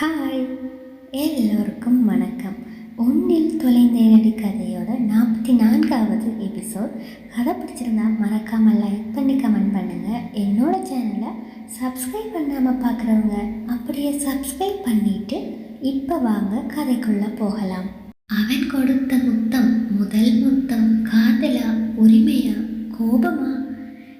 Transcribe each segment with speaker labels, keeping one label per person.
Speaker 1: Hi எல்லோருக்கும் வணக்கம். ஒன்றில் தொலைந்தேனடி கதையோட நாற்பத்தி நான்காவது எபிசோட் கதை பிடிச்சிருந்தா மறக்காமல் லைக் பண்ணி கமெண்ட் பண்ணுங்கள் என்னோடய சேனலை சப்ஸ்கிரைப் பண்ணாமல் பார்க்குறவங்க அப்படியே சப்ஸ்கிரைப் பண்ணிவிட்டு இப்போ வாங்க கதைக்குள்ளே போகலாம். அவன் கொடுத்த முத்தம் முதல் முத்தம் காதலா உரிமையா கோபமா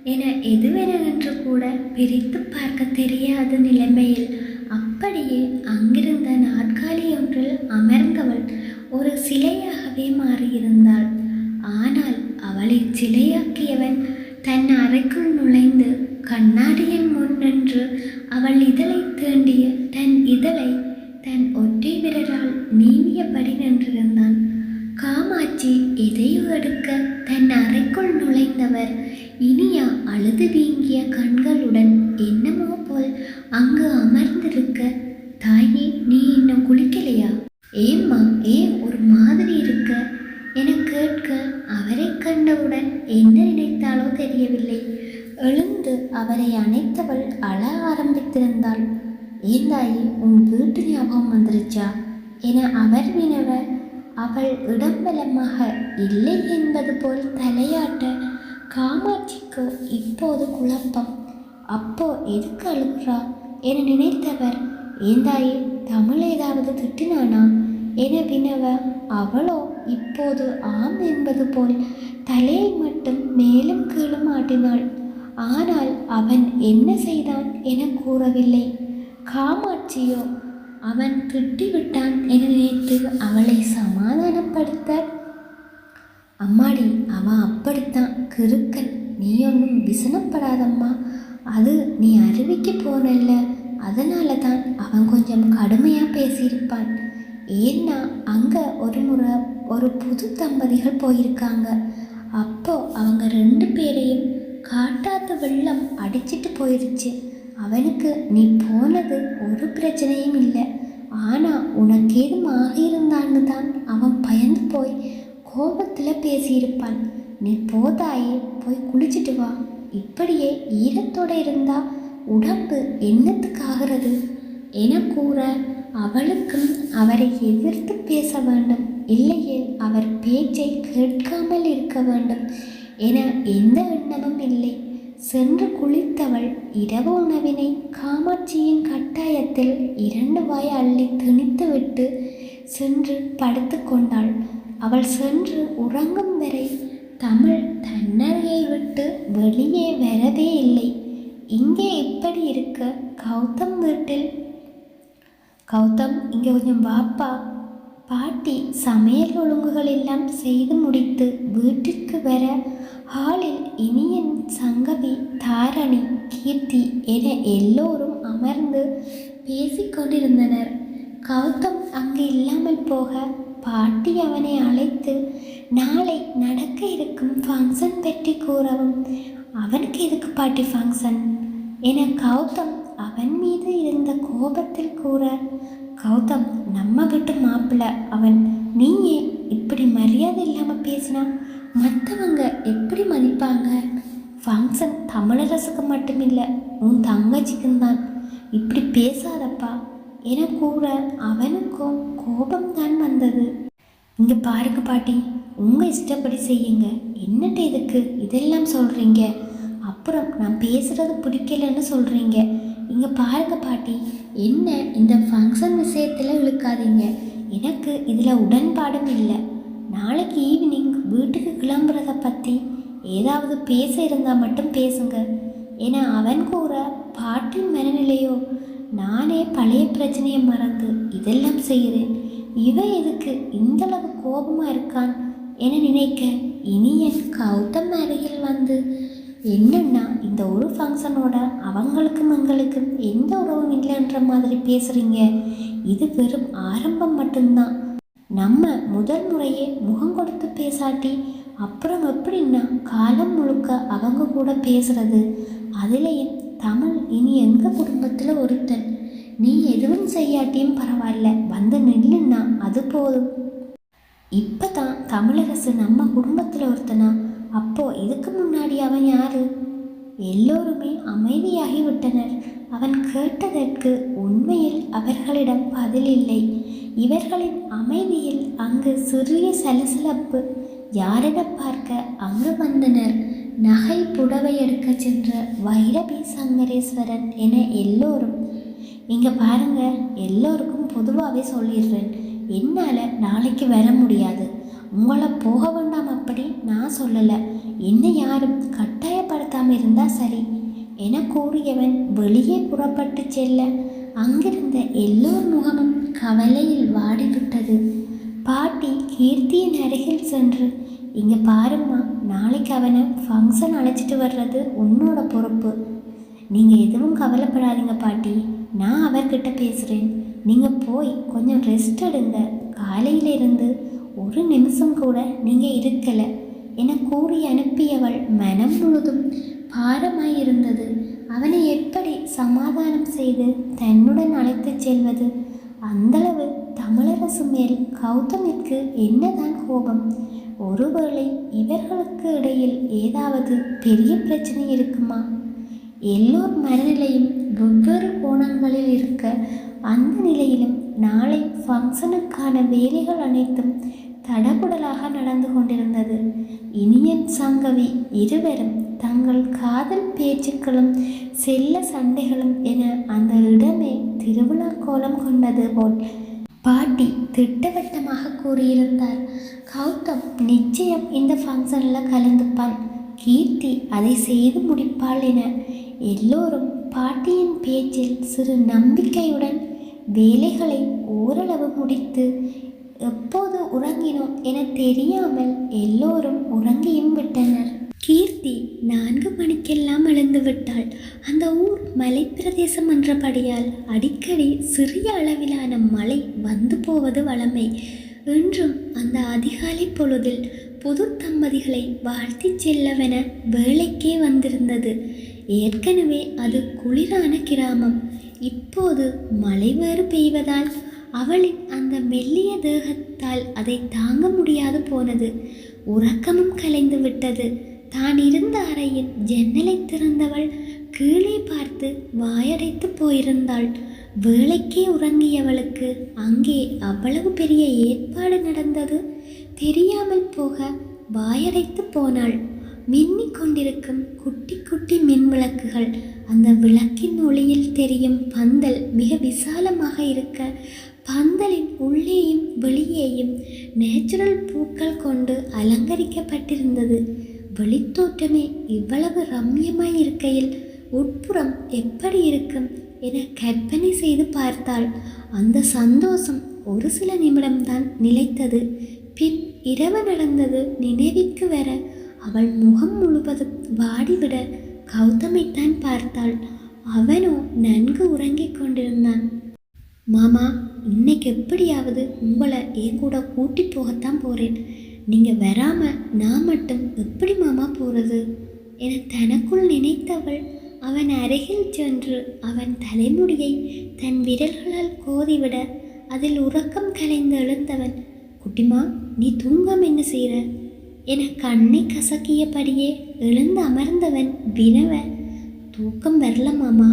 Speaker 1: என எதுவெனவென்று கூட பிரித்து பார்க்க தெரியாத நிலைமையில் அப்படியே அங்கிருந்த நாற்காலி ஒன்றில் அமர்ந்தவள் ஒரு சிலையாகவே மாறியிருந்தாள். ஆனால் அவளை சிலையாக்கியவன் தன் அறைக்குள் நுழைந்து கண்ணாடியின் முன் நின்று அவள் இதழை இடம்பலமாக இல்லை என்பது போல் தலையாட்ட காமாட்சிக்கு இப்போது குழப்பம். அப்போ எதுக்கு அழுகிறா? என நினைத்தவர் ஏந்தாயே தமிழ் ஏதாவது திட்டினானா? என வினவ அவளோ இப்போது ஆம் என்பது போல் தலையை மட்டும் மேலும் கீழும் ஆட்டினாள். ஆனால் அவன் என்ன செய்தான் என கூறவில்லை. காமாட்சியோ அவன் திட்டிவிட்டான் என நினைத்து அவளை சமாதானப்படுத்த அம்மாடி அவன் அப்படித்தான். கிறுக்கன். நீ ஒன்றும் விசனப்படாதம்மா. அது நீ அறிவிக்க போனல்ல. அதனால தான் அவன் கொஞ்சம் கடுமையாக பேசியிருப்பான். ஏன்னா அங்கே ஒரு முறை ஒரு புது தம்பதிகள் போயிருக்காங்க. அப்போ அவங்க ரெண்டு பேரையும் காட்டாத வெள்ளம் அடிச்சிட்டு போயிருச்சு. அவனுக்கு நீ போனது ஒரு பிரச்சனையும் இல்லை. ஆனால் உனக்கு ஏதும் ஆகியிருந்தான்னு தான் அவன் பயந்து போய் கோபத்தில் பேசியிருப்பான். நீ போதாயே போய் குளிச்சிட்டு வா. இப்படியே ஈரத்தோடு இருந்தா உடம்பு என்னத்துக்காகிறது? என கூற அவளுக்கும் அவரை எதிர்த்து பேச வேண்டும். இல்லையே அவர் பேச்சை கேட்காமல் இருக்க வேண்டும் என எந்த எண்ணமும் இல்லை. சென்று குளித்தவள் இரவு உணவினை காமாட்சியின் கட்டாயத்தில் இரண்டு வாய் அள்ளி திணித்துவிட்டு சென்று படுத்து கொண்டாள் அவள் சென்று உறங்கும் வரை தமிழ் தன்னறையை விட்டு வெளியே வரவே இல்லை. இங்கே இப்படி இருக்க கௌதம் வீட்டில்? கௌதம் இங்கே கொஞ்சம் வாப்பா. பாட்டி சமையல் ஒழுங்குகள் எல்லாம் செய்து முடித்து வீட்டிற்கு வர ஹாலில் இனியன் சங்கவி தாரணி கீர்த்தி என எல்லோரும் அமர்ந்து பேசிக்கொண்டிருந்தனர். கௌதம் அங்கு இல்லாமல் போக பாட்டி அவனை அழைத்து நாளை நடக்க இருக்கும் ஃபங்க்ஷன் பற்றி கூறவும். அவனுக்கு எதுக்கு பாட்டி ஃபங்க்ஷன் என கௌதம் அவன் மீது இருந்த கோபத்தில் கூற கௌதம் நம்ம வீட்டு மாப்பிள்ள அவன் நீயே இப்படி மரியாதை இல்லாமல் பேசினா மற்றவங்க எப்படி மதிப்பாங்க? ஃபங்க்ஷன் தமிழரசுக்கு மட்டுமில்லை உன் தங்கச்சிக்கும் தான் இப்படி பேசாதப்பா. என கூற அவனுக்கும் கோபம்தான் வந்தது. இங்கே பாருங்க பாட்டி உங்கள் இஷ்டப்படி செய்யுங்க. என்னட்டு இதுக்கு இதெல்லாம் சொல்கிறீங்க அப்புறம் நான் பேசுகிறது பிடிக்கலன்னு சொல்கிறீங்க இங்கே பாருங்க பாட்டி என்ன இந்த ஃபங்க்ஷன் விஷயத்தில் இழுக்காதீங்க. எனக்கு இதில் உடன்பாடும் இல்லை. நாளைக்கு ஈவினிங் வீட்டுக்கு கிளம்புறத பற்றி ஏதாவது பேச இருந்தால் மட்டும் பேசுங்க. என அவன் கூற பாட்டின் மனநிலையோ நானே பழைய பிரச்சனையை மறந்து இதெல்லாம் செய்கிறேன். இவன் எதுக்கு இந்தளவு கோபமாக இருக்கான் என நினைக்க இனியன் கௌதம் அருகில் வந்து என்னன்னா இந்த ஒரு ஃபங்க்ஷனோட அவங்களுக்கும் எங்களுக்கும் எந்த உறவும் இல்லைன்ற மாதிரி பேசுகிறீங்க இது வெறும் ஆரம்பம் மட்டும்தான். நம்ம முதல் முறையே முகம் கொடுத்து பேசாட்டி அப்புறம் எப்படின்னா காலம் முழுக்க அவங்க கூட பேசுறது? அதுலேயும் தமிழ் இனி எங்கள் குடும்பத்தில் ஒருத்தன்? நீ எதுவும் செய்யாட்டியும் பரவாயில்ல. வந்து நில்லுன்னா அது போதும். இப்போ தான் தமிழரசு நம்ம குடும்பத்தில் ஒருத்தனா? அப்போ இதுக்கு முன்னாடி அவன் யாரு? எல்லோருமே அமைதியாகி விட்டனர். அவன் கேட்டதற்கு உண்மையில் அவர்களிடம் பதில் இல்லை. இவர்களின் அமைதியில் அங்கு சிறிய சலசலப்பு. யாரிடம் பார்க்க அங்கு வந்தனர். நகை புடவை எடுக்க சென்ற வைரபி சங்கரேஸ்வரன் என எல்லோரும் இங்கே பாருங்க எல்லோருக்கும் பொதுவாகவே சொல்லிடுறேன். என்னால் நாளைக்கு வர முடியாது. உங்களை போக வேண்டாம் அப்படி நான் சொல்லலை. என்னை யாரும் கட்டாயப்படுத்தாமல் இருந்தால் சரி என கூறியவன் வெளியே புறப்பட்டு செல்ல அங்கிருந்த எல்லோர் முகமும் கவலையில் வாடிவிட்டது. பாட்டி கீர்த்தியின் அருகில் சென்று இங்கே பாரும்மா நாளைக்கு அவனை ஃபங்க்ஷன் அழைச்சிட்டு வர்றது உன்னோட பொறுப்பு. நீங்கள் எதுவும் கவலைப்படாதீங்க பாட்டி. நான் அவர்கிட்ட பேசுகிறேன் நீங்கள் போய் கொஞ்சம் ரெஸ்ட் எடுங்க. காலையில இருந்து ஒரு நிமிஷம் கூட நீங்கள் இருக்கலை. என கூறி அனுப்பியவள் மனம் முழுதும் பாரமாயிருந்தது அவனை எப்படி சமாதானம் செய்து தன்னுடன் அழைத்துச் செல்வது? அந்தளவு தமிழரசு மேல் கௌதமிற்கு என்னதான் கோபம்? ஒருவேளை இவர்களுக்கு இடையில் ஏதாவது பெரிய பிரச்சனை இருக்குமா? எல்லோர் மனநிலையும் வெவ்வேறு கோணங்களில் இருக்க அந்த நிலையிலும் நாளை ஃபங்க்ஷனுக்கான வேலைகள் அனைத்தும் தடபுடலாக நடந்து கொண்டிருந்தது. இனியன் சங்கவி இருவரும் தங்கள் காதல் பேச்சுக்களும் செல்ல சண்டைகளும் என அந்த இடமே திருவிழா கோலம் கொண்டது போல் பாட்டி திட்டவட்டமாக கூறியிருந்தார். கௌதம் நிச்சயம் இந்த ஃபங்க்ஷனில் கலந்துப்பான். கீர்த்தி அதை செய்து முடிப்பாள் என எல்லோரும் பாட்டியின் பேச்சில் சிறு நம்பிக்கையுடன் வேலைகளை ஓரளவு முடித்து எப்போது உறங்கினோம் என தெரியாமல் எல்லோரும் உறங்கியும் விட்டனர். கீர்த்தி நான்கு மணிக்கெல்லாம் எழுந்து விட்டாள் அந்த ஊர் மலைப்பிரதேசம் என்றபடியால் அடிக்கடி சிறிய அளவிலான மழை வந்து போவது வழமை. என்றும் அந்த அதிகாலை பொழுதில் புது தம்பதிகளை வாழ்த்தி செல்லவென வேலைக்கே வந்திருந்தது. ஏற்கனவே அது குளிரான கிராமம். இப்போது மழை வேறு பெய்வதால் அவளின் அந்த மெல்லிய தேகத்தால் அதை தாங்க முடியாது போனது. உறக்கமும் கலைந்து விட்டது. தான் இருந்த அறையின் ஜன்னலை திறந்தவள் கீழே பார்த்து வாயடைத்து போயிருந்தாள். வேலைக்கே உறங்கியவளுக்கு அங்கே அவ்வளவு பெரிய ஏற்பாடு நடந்தது தெரியாமல் போக வாயடைத்து போனாள். மின்னிக் கொண்டிருக்கும் குட்டி குட்டி மின் விளக்குகள் அந்த விளக்கின் ஒளியில் தெரியும் பந்தல் மிக விசாலமாக இருக்க பந்தலின் உள்ளேயும் வெளியேயும் நேச்சுரல் பூக்கள் கொண்டு அலங்கரிக்கப்பட்டிருந்தது. வெளித்தோற்றமே இவ்வளவு ரம்யமாய் இருக்கையில் உட்புறம் எப்படி இருக்கும் என கற்பனை செய்து பார்த்தாள். அந்த சந்தோஷம் ஒரு சில நிமிடம்தான் நிலைத்தது. பின் இரவு நடந்தது நினைவிற்கு வர அவள் முகம் முழுவதும் வாடிவிட கௌதமைத்தான் பார்த்தாள். அவனோ நன்கு உறங்கிக் கொண்டிருந்தான். மாமா இன்னைக்கு எப்படியாவது உங்களை என் கூட கூட்டி போகத்தான் போகிறேன் நீங்கள் வராமல் நான் மட்டும் எப்படி மாமா போகிறது என தனக்குள் நினைத்தவள் அவன் அருகில் சென்று அவன் தலைமுடியை தன் விரல்களால் கோதிவிட அதில் உறக்கம் கலைந்து எழுந்தவன் குட்டிமா நீ தூங்காம என்ன செய்கிற என கண்ணை கசக்கியபடியே எழுந்து அமர்ந்தவன் வினவ தூக்கம் வரல மாமா.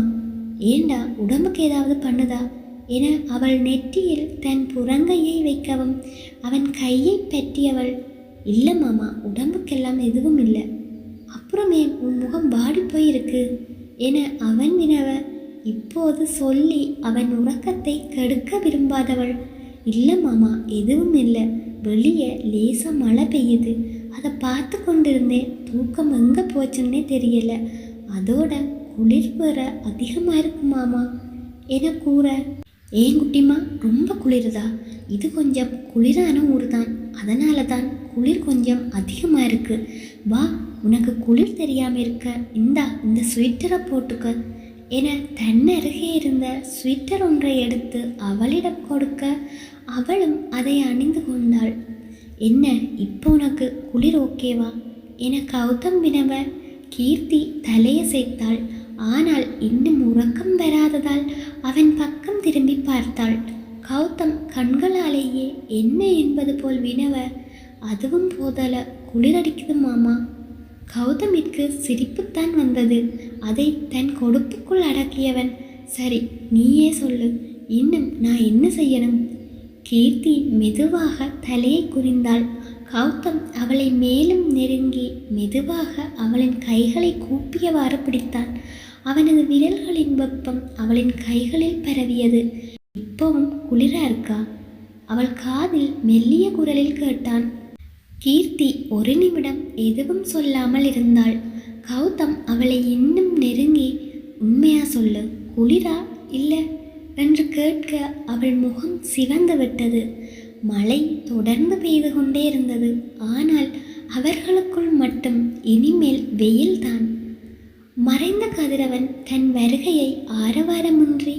Speaker 1: ஏண்டா உடம்புக்கு ஏதாவது பண்ணுதா? என அவள் நெற்றியில் தன் புறங்கையை வைக்கவும் அவன் கையை பற்றியவள் இல்லை மாமா உடம்புக்கெல்லாம் எதுவும் இல்லை. அப்புறமே உன் முகம் வாடி போயிருக்கு? என அவன் வினவ இப்போது சொல்லி அவன் உறக்கத்தை கெடுக்க விரும்பாதவள். இல்லை மாமா எதுவும் இல்லை. வெளியே லேசாக மழை பெய்யுது. அதை பார்த்து கொண்டிருந்தேன். தூக்கம் எங்கே போச்சுன்னே தெரியல. அதோட குளிர் வேற அதிகமாக இருக்கும் மாமா என கூற ஏன் குட்டிமா ரொம்ப குளிருதா? இது கொஞ்சம் குளிரான ஊர் தான் அதனால தான் குளிர் கொஞ்சம் அதிகமாக இருக்குது வா உனக்கு குளிர் தெரியாமல் இருக்க. இந்தா இந்த ஸ்வெட்டரை போட்டுக்க. என தன்னருகே இருந்த ஸ்வெட்டர் ஒன்றை எடுத்து அவளிடம் கொடுக்க அவளும் அதை அணிந்து கொண்டாள். என்ன இப்போ உனக்கு குளிர் ஓகேவா என கௌதம் வினவ கீர்த்தி தலையை சேர்த்தாள். ஆனால் இன்னும் உறக்கம் வராததால் அவன் பக்கம் திரும்பி பார்த்தாள். கௌதம் கண்களாலேயே என்ன என்பது போல் வினவ அதுவும் போதல குளிரடிக்குது மாமா. கௌதமிற்கு சிரிப்புத்தான் வந்தது. அதை தன் கொடுப்புக்குள் அடக்கியவன் சரி நீயே சொல்லு இன்னும் நான் என்ன செய்யணும்? கீர்த்தி மெதுவாக தலையை குறிந்தாள் கௌதம் அவளை மேலும் நெருங்கி மெதுவாக அவளின் கைகளை கூப்பியவாறு பிடித்தான். அவனது விரல்களின் வெப்பம் அவளின் கைகளில் பரவியது. இப்பவும் குளிரா இருக்கா? அவள் காதில் மெல்லிய குரலில் கேட்டான். கீர்த்தி ஒரு நிமிடம் எதுவும் சொல்லாமல் இருந்தாள். கௌதம் அவளை இன்னும் நெருங்கி உண்மையா சொல்லு குளிரா இல்லை? என்று கேட்க அவள் முகம் சிவந்து விட்டது. மழை தொடர்ந்து பெய்து கொண்டே இருந்தது. ஆனால் அவர்களுக்குள் மட்டும் இனிமேல் வெயில்தான். மறைந்த கதிரவன் தன் வருகையை ஆரவாரமின்றி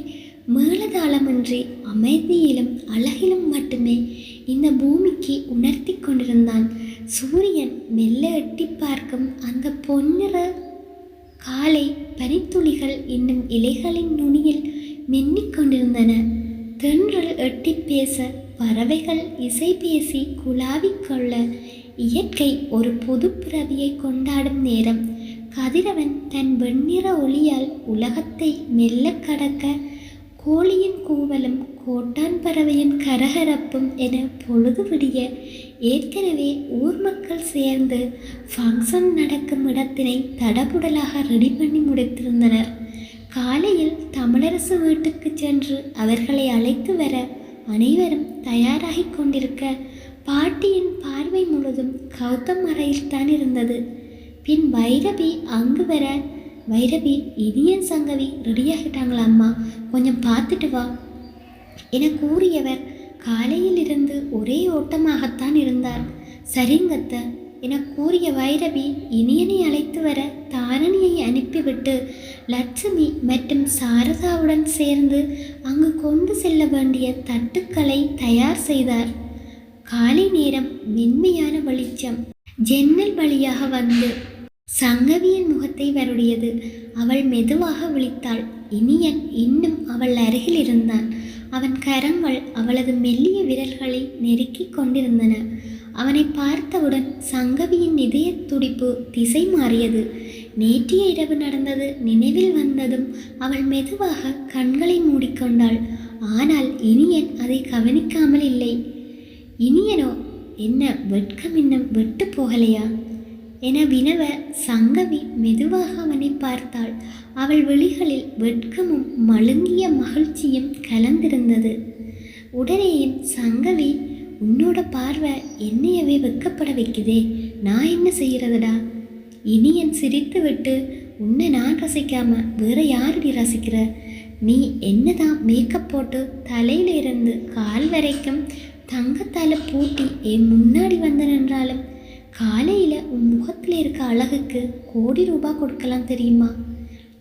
Speaker 1: மேளதாளமின்றி அமைதியிலும் அழகிலும் மட்டுமே இந்த பூமிக்கு உணர்த்தி கொண்டிருந்தான். சூரியன் மெல்ல எட்டி பார்க்கும் அந்த பொன்னிற காலை பனித்துளிகள் இன்னும் இலைகளின் நுனியில் மின்னிக் கொண்டிருந்தன. தென்றல் எட்டி பேச பறவைகள் இசை பேசி குலாவிக் கொள்ள இயற்கை ஒரு புது பிறவியை கொண்டாடும் நேரம். கதிரவன் தன் வெண்ணிற ஒளியால் உலகத்தை மெல்ல கடக்க கோழியின் கூவலும் கோட்டான் பறவையின் கரகரப்பும் என பொழுது விடிய ஏற்கனவே ஊர் மக்கள் சேர்ந்து ஃபங்க்ஷன் நடக்கும் இடத்தினை தடபுடலாக ரெடி பண்ணி முடித்திருந்தனர். காலையில் தமிழரசு வீட்டுக்கு சென்று அவர்களை அழைத்து வர அனைவரும் தயாராகி கொண்டிருக்க பாட்டியின் பார்வை முழுதும் கௌதம் அறையில்தான் இருந்தது. பின் வைரவி அங்கு வர வைரவி இனியன் சங்கவி ரெடியாகிட்டாங்களா அம்மா? கொஞ்சம் பார்த்துட்டு வா. என கூறியவர் காலையில் இருந்து ஒரே ஓட்டமாகத்தான் இருந்தார். சரிங்கத்த என கூறிய வைரவி இனியனை அழைத்து வர தாரணியை அனுப்பிவிட்டு லட்சுமி மற்றும் சாரதாவுடன் சேர்ந்து அங்கு கொண்டு செல்ல வேண்டிய தட்டுக்களை தயார் செய்தார். காலை நேரம் மென்மையான வெளிச்சம் ஜன்னல் வழியாக வந்து சங்கவியின் முகத்தை வருடியது. அவள் மெதுவாக விழித்தாள். இனியன் இன்னும் அவள் அருகில் இருந்தான். அவன் கரங்கள் அவளது மெல்லிய விரல்களை நெருக்கிக் கொண்டிருந்தன. அவனை பார்த்தவுடன் சங்கவியின் இதய துடிப்பு திசை மாறியது. நேற்றைய இரவு நடந்தது நினைவில் வந்ததும் அவள் மெதுவாக கண்களை மூடிக்கொண்டாள். ஆனால் இனியன் அதை கவனிக்காமல் இல்லை. இனியனோ என்ன வெட்கம் இன்னும் வெட்டு போகலையா? என வினவ சங்கவி மெதுவாக அவனை பார்த்தாள். அவள் விழிகளில் வெட்கமும் மழுங்கிய மகிழ்ச்சியும் கலந்திருந்தது. உடனேயும் சங்கவி உன்னோட பார்வை என்னையவே வெக்கப்பட வைக்குதே. நான் என்ன செய்கிறதுடா இனியன் சிரித்து விட்டு உன்னை நான் ரசிக்காம வேற யாருடி ரசிக்கிற? நீ என்னதான் மேக்கப் போட்டு தலையிலிருந்து கால் வரைக்கும் தங்கத்தால பூட்டி என் முன்னாடி வந்து நின்றாலும் காலையில் உன் முகத்தில் இருக்க அழகுக்கு கோடி ரூபாய் கொடுக்கலாம் தெரியுமா?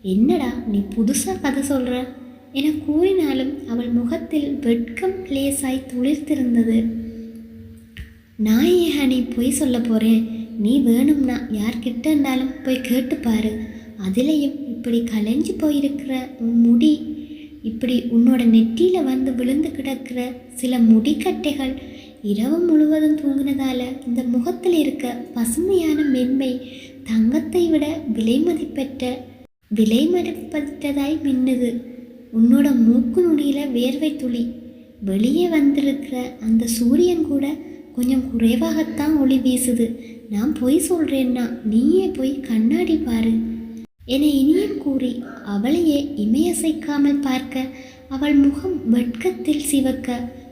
Speaker 1: என்னடா நீ புதுசாக கதை சொல்கிற என கூறினாலும் அவள் முகத்தில் வெட்கம் லேசாய் துளிர்த்திருந்தது. நான் ஏன் நீ பொய் சொல்ல போகிறேன் நீ வேணும்னா யார்கிட்ட இருந்தாலும் போய் கேட்டுப்பாரு அதுலேயும் இப்படி கலைஞ்சு போயிருக்கிற உன் முடி இப்படி உன்னோட நெற்றியில் வந்து விழுந்து கிடக்கிற சில முடிக்கட்டைகள் இரவு முழுவதும் தூங்கினதால இந்த முகத்தில் இருக்க பசுமையான மென்மை தங்கத்தை விட விலை மதிப்பற்ற விலை மதிப்பற்றதாய் மின்னுது. உன்னோட மூக்கு நுனியில் வேர்வை துளி. வெளியே வந்திருக்கிற அந்த சூரியன் கூட கொஞ்சம் குறைவாகத்தான் ஒளி வீசுது. நான் பொய் சொல்கிறேன்னா நீயே போய் கண்ணாடி பாரு. என இனியும் கூறி அவளையே இமையசைக்காமல் பார்க்க அவள் முகம் வெட்கத்தில் சிவக்க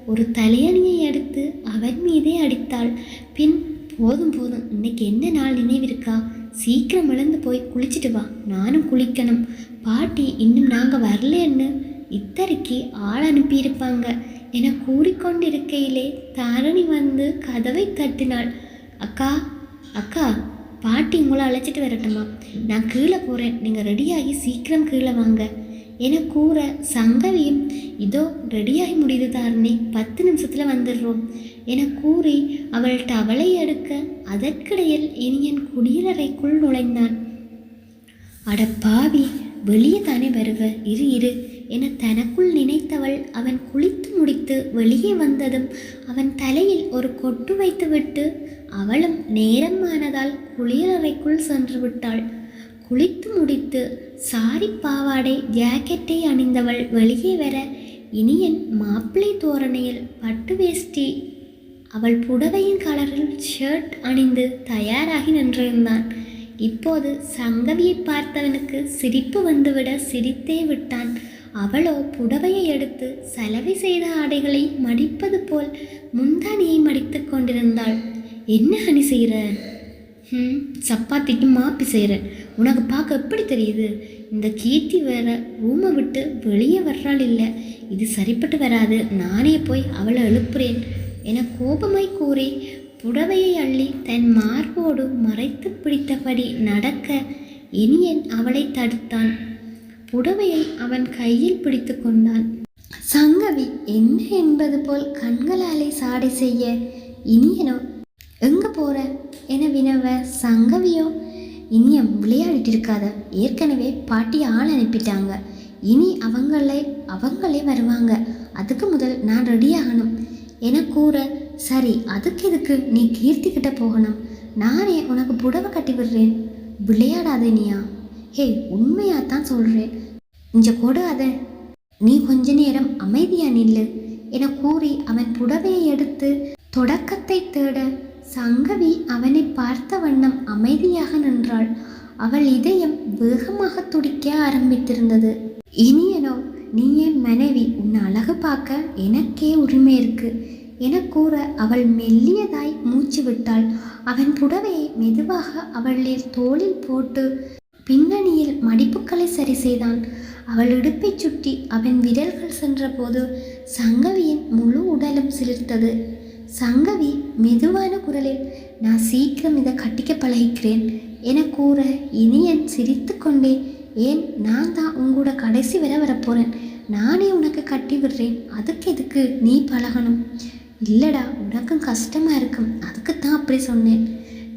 Speaker 1: ஒரு தலையணியை எடுத்து அவன் மீதே அடித்தாள். பின் போதும் போதும். இன்னைக்கு என்ன நாள் நினைவிருக்கா? சீக்கிரம் எழுந்து போய் குளிச்சுட்டு வா. நானும் குளிக்கணும். பாட்டி இன்னும் நாங்கள் வரலன்னு இத்தரைக்கு ஆள் அனுப்பியிருப்பாங்க என கூறிக்கொண்டிருக்கையிலே தாரணி வந்து கதவை தட்டினாள். அக்கா அக்கா பாட்டி உங்களை அழைச்சிட்டு வரட்டுமா? நான் கீழே போகிறேன் நீங்கள் ரெடியாகி சீக்கிரம் கீழே வாங்க. என கூற சங்கவியும் இதோ ரெடியாகி முடியுது தாரணே பத்து நிமிஷத்தில் வந்துடுறோம் என கூறி அவள் டவலை எடுக்க அதற்கிடையில் இனியன் குடியலறைக்குள் நுழைந்தான். அட பாவி வெளியே தானே வருவ இரு இரு என தனக்குள் நினைத்தவள் அவன் குளித்து முடித்து வெளியே வந்ததும் அவன் தலையில் ஒரு கொட்டு வைத்துவிட்டு அவளும் நேரமானதால் குளியலறைக்குள் சென்று விட்டாள். குளித்து முடித்து சாரி பாவாடை ஜாக்கெட்டை அணிந்தவள் வெளியே வர இனியன் மாப்பிள்ளை தோரணையில் பட்டு வேஷ்டி. அவள் புடவையின் கலரில் ஷர்ட் அணிந்து தயாராகி நின்றிருந்தான். இப்போது சங்கவியை பார்த்தவனுக்கு சிரிப்பு வந்துவிட சிரித்தே விட்டான். அவளோ புடவையை எடுத்து சலவை செய்த ஆடைகளை மடிப்பது போல் முந்தானியை மடித்து கொண்டிருந்தாள். என்ன ஹனி செய்கிற ம் சப்பாத்திக்கு மாப்பி செய்கிறேன் உனக்கு பார்க்க எப்படி தெரியுது? இந்த கீர்த்தி வேற ரூமை விட்டு வெளியே வர்றாள் இல்லை. இது சரிப்பட்டு வராது. நானே போய் அவளை எழுப்புறேன். என கோபமாய் கூறி புடவையை அள்ளி தன் மார்போடு மறைத்து பிடித்தபடி நடக்க இனியன் அவளை தடுத்தான். புடவையை அவன் கையில் பிடித்து கொண்டான். சங்கவி என்ன என்பது போல் கண்களாலே சாடை செய்ய? இனியனோ எங்க போற? என வினவ சங்கவியோ? இனியம் விளையாடிட்டு இருக்காத ஏற்கனவே பாட்டி ஆள் அனுப்பிட்டாங்க. இனி அவங்களே அவங்களே வருவாங்க. அதுக்கு முதல் நான் ரெடி ஆகணும். என கூற சரி அதுக்கு எதுக்கு நீ கீர்த்தி கிட்ட போகணும்? நானே உனக்கு புடவை கட்டி விடுறேன். விளையாடாத நீயா? ஹே உண்மையாக தான் சொல்கிறேன் இஞ்ச கொடு நீ கொஞ்ச நேரம் அமைதியா நில்லு. என கூறி அவன் புடவையை எடுத்து தொடக்கத்தை தேட சங்கவி அவனை பார்த்த வண்ணம் அமைதியாக நின்றாள். அவள் இதயம் வேகமாக துடிக்க ஆரம்பித்திருந்தது. இனியனோ நீ என் மனைவி உன்னை அழகு பார்க்க எனக்கே உரிமை இருக்கு என கூற அவள் மெல்லியதாய் மூச்சு விட்டாள். அவன் புடவையை மெதுவாக அவளில் தோளில் போட்டு பின்னணியில் மடிப்புகளை சரி செய்தான். அவள் இடுப்பைச் சுற்றி அவன் விரல்கள் சென்றபோது சங்கவியின் முழு உடலும் சிலிர்த்தது. சங்கவி மெதுவான குரலில் நான் சீக்கிரம் இதை கட்டிக்க பழகிக்கிறேன் என கூற இனியன் சிரித்துக்கொண்டே ஏன் நான் தான் உங்களோட கடைசி வர வரப்போகிறேன் நானே உனக்கு கட்டி விடுறேன். அதுக்கு எதுக்கு நீ பழகணும்? இல்லைடா உனக்கும் கஷ்டமாக இருக்கும். அதுக்கு தான் அப்படி சொன்னேன்.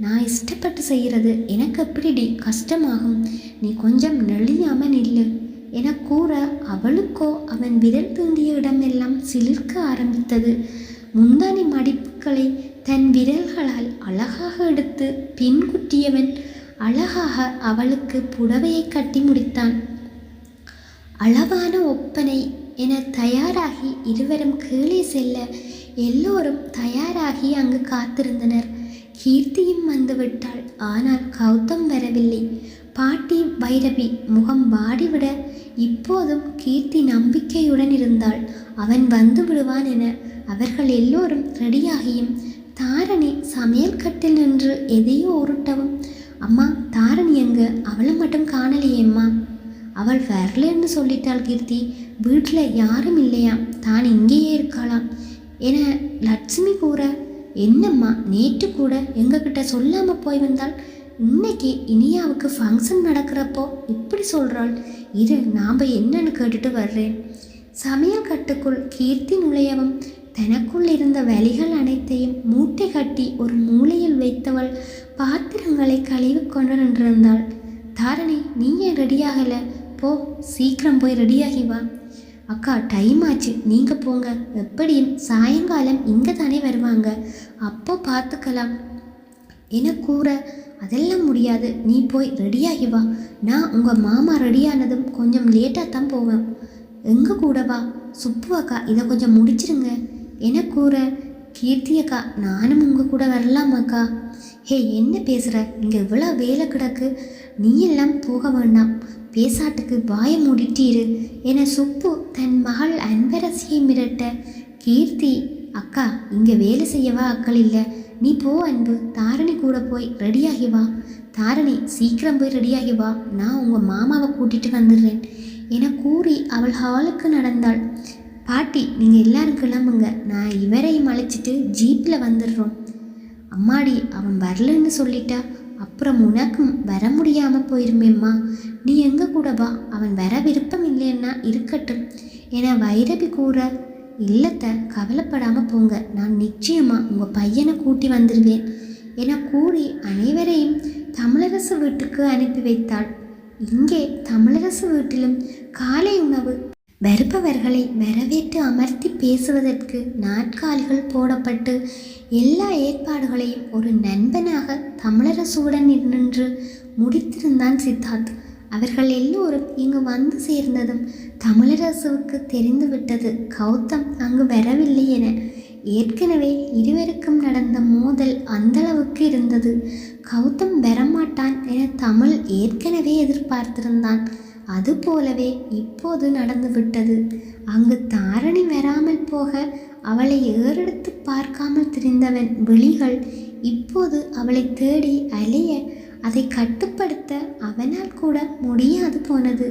Speaker 1: நான் இஷ்டப்பட்டு செய்கிறது எனக்கு எப்படிடி கஷ்டமாகும்? நீ கொஞ்சம் நெளியாமல் நில்லு என கூற அவளுக்கோ அவன் விரல் தூண்டிய இடமெல்லாம் சிலிர்க்க ஆரம்பித்தது. முந்தானி மடிப்புகளை தன் விரல்களால் அழகாக எடுத்து பின் குட்டியவன் அழகாக அவளுக்கு புடவையை கட்டி முடித்தான். அளவான ஒப்பனை என தயாராகி இருவரும் கீழே செல்ல எல்லோரும் தயாராகி அங்கு காத்திருந்தனர். கீர்த்தியும் வந்துவிட்டாள். ஆனால் கௌதம் வரவில்லை. பாட்டி பைரவி முகம் வாடிவிட இப்போதும் கீர்த்தி நம்பிக்கையுடன் இருந்தாள். அவன் வந்து விடுவான் என அவர்கள் எல்லோரும் ரெடியாகியும் தாரணி சமையல் கட்டில் நின்று எதையோ உருட்டவும் அம்மா தாரணி எங்க? அவளை மட்டும் காணலையேம்மா அவள் வரலன்னு சொல்லிட்டாள் கீர்த்தி. வீட்டில் யாரும் இல்லையா? தான் இங்கேயே இருக்காளாம். என லட்சுமி கூற என்னம்மா நேற்று கூட எங்ககிட்ட சொல்லாமல் போய் வந்தால் இன்னைக்கு இனியாவுக்கு ஃபங்க்ஷன் நடக்கிறப்போ இப்படி சொல்கிறாள் இரு நாம் என்னன்னு கேட்டுட்டு வர்றேன். சமையல் கட்டுக்குள் கீர்த்தி நுழையவும் தனக்குள் இருந்த வலிகள் அனைத்தையும் மூட்டை கட்டி ஒரு மூலையில் வைத்தவள் பாத்திரங்களை கழுவி கொண்டு நின்றிருந்தாள். தாரணி நீ ஏன் ரெடியாகல போ சீக்கிரம் போய் ரெடியாகி வா. அக்கா டைம் ஆச்சு. நீங்கள் போங்க. எப்படியும் சாயங்காலம் இங்கே தானே வருவாங்க. அப்போ பார்த்துக்கலாம் என கூற அதெல்லாம் முடியாது. நீ போய் ரெடியாகி வா. நான் உங்கள் மாமா ரெடியானதும் கொஞ்சம் லேட்டாக தான் போவேன். எங்கே கூட வா. சுப்பு அக்கா இதை கொஞ்சம் முடிச்சிருங்க. என கூற கீர்த்தி அக்கா நானும் உங்கள் கூட வரலாமாக்கா ஹே என்ன பேசுகிற இங்கே இவ்வளோ வேலை கிடக்கு. நீ எல்லாம் போக வேண்டாம். பேசாட்டுக்கு வாய மூடிட்டீரு என சுப்பு தன் மகள் அன்பரசியை மிரட்ட கீர்த்தி அக்கா இங்கே வேலை செய்யவா அக்கள் இல்லை. நீ போ அன்பு. தாரணி கூட போய் ரெடியாகி வா. தாரணி சீக்கிரம் போய் ரெடியாகி வா. நான் உங்கள் மாமாவை கூட்டிகிட்டு வந்துடுறேன் என கூறி அவள் ஹாலுக்கு நடந்தாள். பாட்டி நீங்கள் எல்லாரும் கிளம்புங்க. நான் இவரையும் அழைச்சிட்டு ஜீப்பில் வந்துடுறோம். அம்மாடி அவன் வரலன்னு சொல்லிட்டா. அப்புறம் உனக்கும் வர முடியாமல் போயிருமேம்மா. நீ எங்கே கூட வா. அவன் வர விருப்பம் இல்லைன்னா இருக்கட்டும். என வைரவி கூற இல்லத்த கவலைப்படாமல் போங்க. நான் நிச்சயமாக உங்கள் பையனை கூட்டி வந்துடுவேன் என கூறி அனைவரையும் தமிழரசு வீட்டுக்கு அனுப்பி வைத்தாள். இங்கே தமிழரசு வீட்டிலும் காலை உணவு வருபவர்களை வரவேற்று அமர்த்தி பேசுவதற்கு நாட்காலிகள் போடப்பட்டு எல்லா ஏற்பாடுகளையும் ஒரு நண்பனாக தமிழரசுடன் நின்று முடித்திருந்தான் சித்தார்த். அவர்கள் எல்லோரும் இங்கு வந்து சேர்ந்ததும் தமிழரசுவுக்கு தெரிந்துவிட்டது. கௌதம் அங்கு வரவில்லை என ஏற்கனவே இருவருக்கும் நடந்த மோதல் அந்தளவுக்கு இருந்தது. கௌதம் வரமாட்டான் என தமிழ் ஏற்கனவே எதிர்பார்த்திருந்தான். அது போலவே இப்போது நடந்துவிட்டது அங்கு தாரணி வராமல் போக அவளை ஏறெடுத்து பார்க்காமல் திரிந்தவன் விழிகள் இப்போது அவளை தேடி அலைய அதை கட்டுப்படுத்த அவனால் கூட முடியாது போனது.